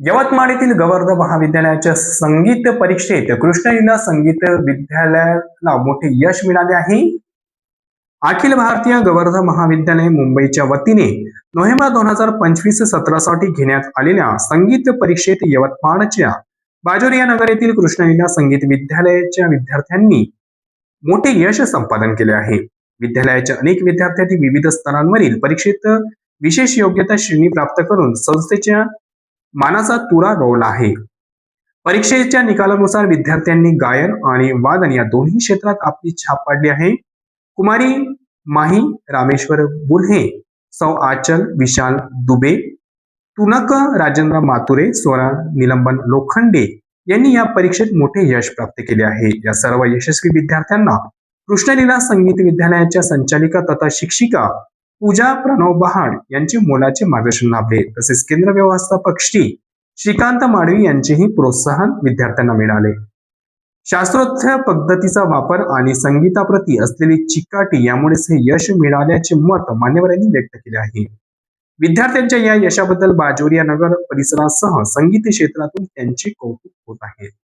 यवतमाळ येथील गवर्ध महाविद्यालयाच्या संगीत परीक्षेत कृष्णलीला संगीत विद्यालयाला मोठे यश मिळाले आहे. अखिल भारतीय गवर्ध महाविद्यालय मुंबईच्या वतीने नोव्हेंबर दोन हजार पंचवीस सत्रासाठी घेण्यात आलेल्या संगीत परीक्षेत यवतमाळच्या बाजोरिया नगर येथील कृष्णलीला संगीत विद्यालयाच्या विद्यार्थ्यांनी मोठे यश संपादन केले आहे. विद्यालयाच्या अनेक विद्यार्थ्यांनी विविध स्तरांवरील परीक्षेत विशेष योग्यता श्रेणी प्राप्त करून संस्थेच्या मानाचा तुरा रोवला आहे. परीक्षेच्या निकालानुसार विद्यार्थ्यांनी गायन आणि वादन या दोन्ही क्षेत्रात आपली छाप पाडली आहे. कुमारी माही रामेश्वर बुल्हे सौ आचल विशाल दुबे तुनक राजेंद्र मातुरे स्वरा निलंबन लोखंडे यांनी या परीक्षेत मोठे यश प्राप्त केले आहे. या सर्व यशस्वी विद्यार्थ्यांना कृष्णलीला संगीत विद्यालयाच्या संचालिका तथा शिक्षिका पूजा प्रणव बहाड यांचे मोलाचे मार्गदर्शन लाभले. तसेच केंद्र व्यवस्थापक श्री श्रीकांत माडवी यांचेही प्रोत्साहन विद्यार्थ्यांना मिळाले. शास्त्रोत्थ पद्धतीचा वापर आणि संगीताप्रती असलेली चिकाटी यामुळेच हे यश मिळाल्याचे मत मान्यवरांनी व्यक्त केले आहे. विद्यार्थ्यांच्या या यशाबद्दल बाजोरिया नगर परिसरासह संगीत क्षेत्रातून त्यांचे कौतुक होत आहे.